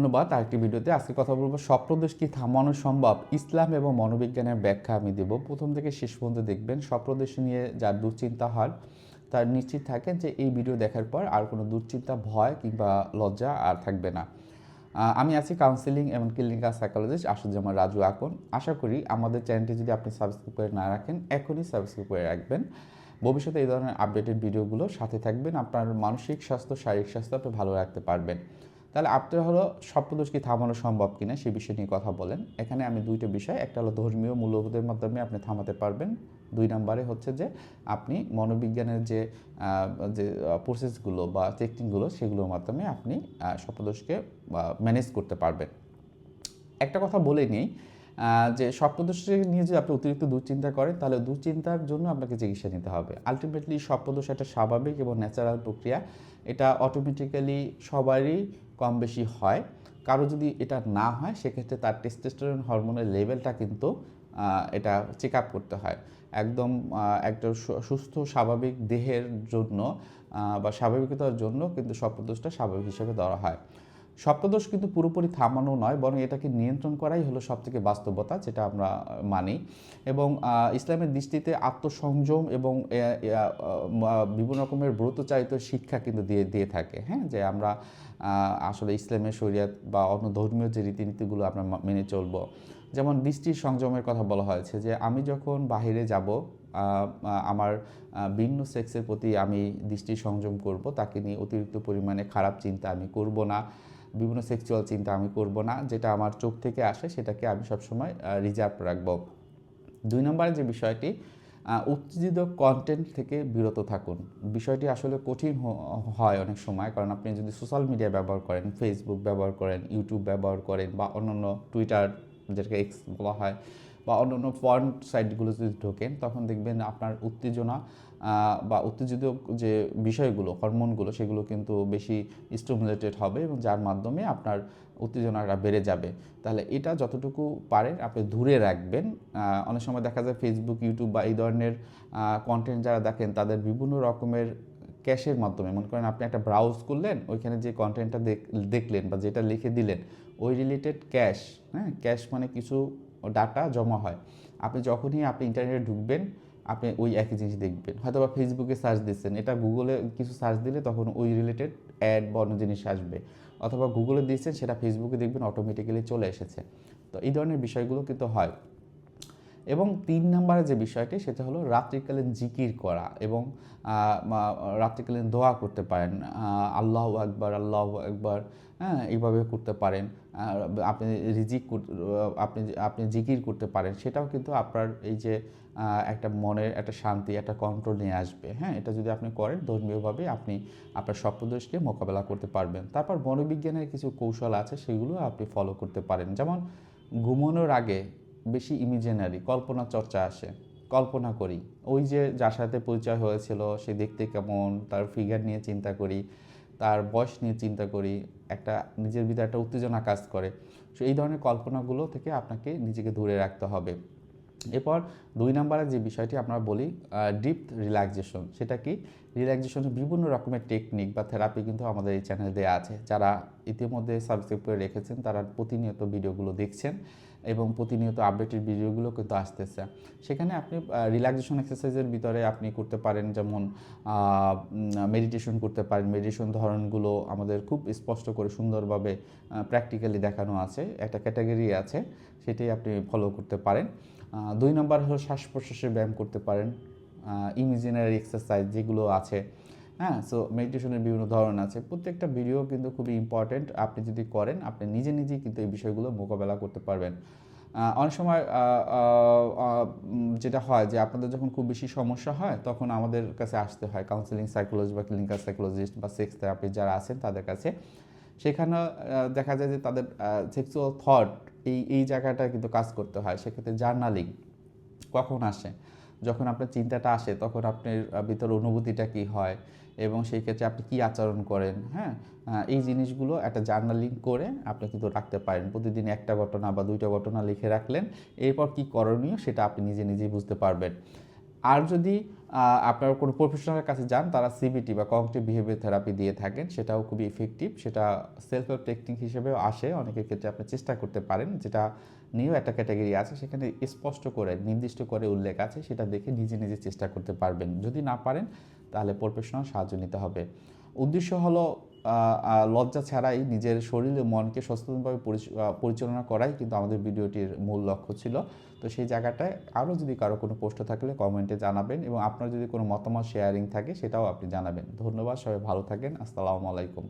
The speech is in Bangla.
ধন্যবাদ। আরেকটি ভিডিওতে আজকে কথা বলব স্বপ্নদোষ কি থামানো সম্ভব? ইসলাম এবং মনোবিজ্ঞানের ব্যাখ্যা আমি দেব। প্রথম থেকে শেষ পর্যন্ত দেখবেন স্বপ্নদোষ নিয়ে যার দুশ্চিন্তা হয় তার নিশ্চিত থাকেন যে এই ভিডিও দেখার পর আর কোনো দুশ্চিন্তা, ভয় কিংবা লজ্জা আর থাকবে না। আমি আছি কাউন্সিলিং এবং ক্লিনিক্যাল সাইকোলজিস্ট আশুজ্জামান রাজু আকন। আশা করি আমাদের চ্যানেলটি যদি আপনি সাবস্ক্রাইব করে না রাখেন, এখনই সাবস্ক্রাইব করে রাখবেন। ভবিষ্যতে এই ধরনের আপডেটেড ভিডিওগুলো সাথে থাকবেন, আপনার মানসিক স্বাস্থ্য, শারীরিক স্বাস্থ্য আপনি ভালো রাখতে পারবেন। তাহলে আপনার হলো স্বপ্নদোষ কি থামানো সম্ভব কিনা সেই বিষয় নিয়ে কথা বলেন। এখানে আমি দুইটা বিষয়, একটা হলো ধর্মীয় মূল্যবোধের মাধ্যমে আপনি থামাতে পারবেন। দুই নম্বরে হচ্ছে যে আপনি মনোবিজ্ঞানের যে যে প্রসেসগুলো বা টেকনিকগুলো সেগুলোর মাধ্যমে আপনি স্বপ্নদোষকে ম্যানেজ করতে পারবেন। একটা কথা বলে নিই যে স্বপ্নদোষকে নিয়ে যদি আপনি অতিরিক্ত দুশ্চিন্তা করেন, তাহলে দুশ্চিন্তার জন্য আপনাকে চিকিৎসা নিতে হবে। আলটিমেটলি স্বপ্নদোষ একটা স্বাভাবিক এবং ন্যাচারাল প্রক্রিয়া। এটা অটোমেটিক্যালি সবারই কম বেশি হয়। কারও যদি এটা না হয়, সেক্ষেত্রে তার টেস্টোস্টেরন হরমোনের লেভেলটা কিন্তু এটা চেক আপ করতে হয়। একদম একটা সুস্থ, স্বাভাবিক দেহের জন্য বা স্বাভাবিকতার জন্য কিন্তু স্বপ্নদোষটা স্বাভাবিক হিসেবে ধরা হয়। স্বপ্নদোষ কিন্তু পুরোপুরি থামানো নয়, বরং এটাকে নিয়ন্ত্রণ করাই হলো সবথেকে বাস্তবতা, যেটা আমরা মানি। এবং ইসলামের দৃষ্টিতে আত্মসংযম এবং বিভিন্ন রকমের ব্রতচারিত শিক্ষা কিন্তু দিয়ে দিয়ে থাকে হ্যাঁ? যে আমরা আসলে ইসলামের শরিয়াত বা অন্য ধর্মীয় যে রীতিনীতিগুলো আমরা মেনে চলবো। যেমন দৃষ্টির সংযমের কথা বলা হয়েছে যে, আমি যখন বাইরে যাব আমার ভিন্ন সেক্সের প্রতি আমি দৃষ্টি সংযম করব, তাকে নিয়ে অতিরিক্ত পরিমাণে খারাপ চিন্তা আমি করব না, বিভিন্ন সেক্সুয়াল চিন্তা আমি করব না, যেটা আমার চোখ থেকে আসে সেটাকে আমি সবসময় রিজার্ভ রাখব। দুই নম্বরে যে বিষয়টি উত্তেজিত কন্টেন্ট থেকে বিরত থাকুন। বিষয়টি আসলে কঠিন হয় অনেক সময়, কারণ আপনি যদি সোশ্যাল মিডিয়া ব্যবহার করেন ফেসবুক ব্যবহার করেন ইউটিউব ব্যবহার করেন বা অন্যান্য টুইটার যেটাকে এক্স বলা হয় বা অন্য অন্য ফরেন সাইটগুলো যদি ঢোকেন, তখন দেখবেন আপনার উত্তেজনা বা উত্তেজিত যে বিষয়গুলো হরমোনগুলো সেগুলো কিন্তু বেশি স্টিমুলেটেড হবে এবং যার মাধ্যমে আপনার উত্তেজনাটা বেড়ে যাবে। তাহলে এটা যতটুকু পারেন আপনি দূরে রাখবেন। অনেক সময় দেখা যায় ফেসবুক ইউটিউব বা এই ধরনের কন্টেন্ট যারা দেখেন, তাদের বিভিন্ন রকমের ক্যাশের মাধ্যমে, মনে করেন আপনি একটা ব্রাউজ করলেন, ওইখানে যে কন্টেন্টটা দেখলেন বা যেটা লিখে দিলেন, ওই রিলেটেড ক্যাশ হ্যাঁ? ক্যাশ মানে কিছু ডাটা জমা হয়। আপনি যখনই আপনি ইন্টারনেটে ঢুকবেন, আপনি ওই একই জিনিস দেখবেন। হয়তো বা ফেসবুকে সার্চ দিচ্ছেন, এটা গুগলে কিছু সার্চ দিলে তখন ওই রিলেটেড অ্যাড বা অন্য জিনিস আসবে। অথবা গুগলে দিচ্ছেন, সেটা ফেসবুকে দেখবেন অটোমেটিক্যালি চলে এসেছে। তো এই ধরনের বিষয়গুলো কিন্তু হয়। এবং তিন নম্বরে যে বিষয়টি, সেটা হলো রাত্রিকালীন জিকির করা এবং রাত্রিকালীন দোয়া করতে পারেন। আল্লাহ একবার আল্লাহ একবার হ্যাঁ এইভাবে করতে পারেন। আপনি রিজিক আপনি আপনি জিকির করতে পারেন। সেটাও কিন্তু আপনার এই যে একটা মনের একটা শান্তি, একটা কন্ট্রোল নিয়ে আসবে। হ্যাঁ এটা যদি আপনি করেন, ধর্মীয়ভাবে আপনি আপনার স্বপ্নদোষকে মোকাবেলা করতে পারবেন। তারপর মনোবিজ্ঞানের কিছু কৌশল আছে, সেগুলো আপনি ফলো করতে পারেন। যেমন, ঘুমানোর আগে বেশি ইমিজিনারি কল্পনা চর্চা আসে, কল্পনা করি। ওই যে যার সাথে পরিচয় হয়েছিল, সে দেখতে কেমন, তার ফিগার নিয়ে চিন্তা করি, তার বয়স নিয়ে চিন্তা করি, একটা নিজের ভিতরে একটা উত্তেজনা কাজ করে। সো এই ধরনের কল্পনাগুলো থেকে আপনাকে নিজেকে দূরে রাখতে হবে। এরপর দুই নম্বরে যে বিষয়টি আমরা বলি ডিপ রিল্যাক্সেশন সেটা কি? রিল্যাক্সেশনের বিভিন্ন রকমের টেকনিক বা থেরাপি কিন্তু আমাদের এই চ্যানেলে দেওয়া আছে। যারা ইতিমধ্যে সাবস্ক্রাইব করে রেখেছেন, তারা প্রতিনিয়ত ভিডিওগুলো দেখছেন এবং প্রতিনিয়ত আপডেটেড ভিডিওগুলো কিন্তু আসতেছে। সেখানে আপনি রিল্যাক্সেশন এক্সারসাইজের ভিতরে আপনি করতে পারেন, যেমন মেডিটেশন করতে পারেন। মেডিটেশন ধরনগুলো আমাদের খুব স্পষ্ট করে সুন্দরভাবে প্র্যাকটিক্যালি দেখানো আছে। একটা ক্যাটাগরি আছে, সেটাই আপনি ফলো করতে পারেন। দুই নম্বর হলো শ্বাস প্রশ্বাসের ব্যায়াম করতে পারেন ইমিজিনারি এক্সারসাইজ যেগুলো আছে। হ্যাঁ সো মেডিটেশনের বিভিন্ন ধরন আছে। প্রত্যেকটা ভিডিও কিন্তু খুবই ইম্পর্ট্যান্ট আপনি যদি করেন, আপনি নিজে নিজেই কিন্তু এই বিষয়গুলো মোকাবেলা করতে পারবেন। অনেক সময় যেটা হয় যে আপনাদের যখন খুব বেশি সমস্যা হয়, তখন আমাদের কাছে আসতে হয়। কাউন্সিলিং সাইকোলজি বা ক্লিনিক্যাল সাইকোলজিস্ট বা সেক্স থেরাপি যারা আছেন, তাদের কাছে। সেখানে দেখা যায় যে তাদের সেক্সুয়াল থট এই এই জায়গাটা কিন্তু কাজ করতে হয়। সেক্ষেত্রে জার্নালিং কখন আসে? যখন আপনার চিন্তাটা আসে, তখন আপনার ভিতর অনুভূতিটা কি হয়? এবং সেই ক্ষেত্রে আপনি কি আচরণ করেন? হ্যাঁ? এই জিনিসগুলো একটা জার্নালিং করে আপনি কিন্তু রাখতে পারেন। প্রতিদিন একটা ঘটনা বা দুইটা ঘটনা লিখে রাখলেন। এরপর কি করণীয় সেটা আপনি নিজে নিজেই বুঝতে পারবেন। আর যদি আপনার কোনো প্রফেশনালের কাছে যান, তারা সিবিটি বা কগনিটিভ বিহেভিয়ার থেরাপি দিয়ে থাকেন, সেটাও খুবই ইফেক্টিভ সেটা সেলফ হেল্প টেকনিক হিসেবেও আসে। অনেকের ক্ষেত্রে আপনি চেষ্টা করতে পারেন, যেটা নিয়েও একটা ক্যাটাগরি আছে, সেখানে স্পষ্ট করে, নির্দিষ্ট করে উল্লেখ আছে, সেটা দেখে নিজে নিজে চেষ্টা করতে পারবেন। যদি না পারেন তাহলে প্রফেশনাল সাহায্য নিতে হবে। উদ্দেশ্য হলো লজ্জা ছাড়াই নিজের শরীর ও মনকে সচেতনভাবে পরিচ- পরিচালনা করাই কিন্তু আমাদের ভিডিওটির মূল লক্ষ্য ছিল। তো সেই জায়গাটায় আরও যদি কারও কোনো পোস্ট থাকলে কমেন্টে জানাবেন এবং আপনার যদি কোনো মতামত, শেয়ারিং থাকে সেটাও আপনি জানাবেন। ধন্যবাদ, সবাই ভালো থাকেন। আসসালামু আলাইকুম।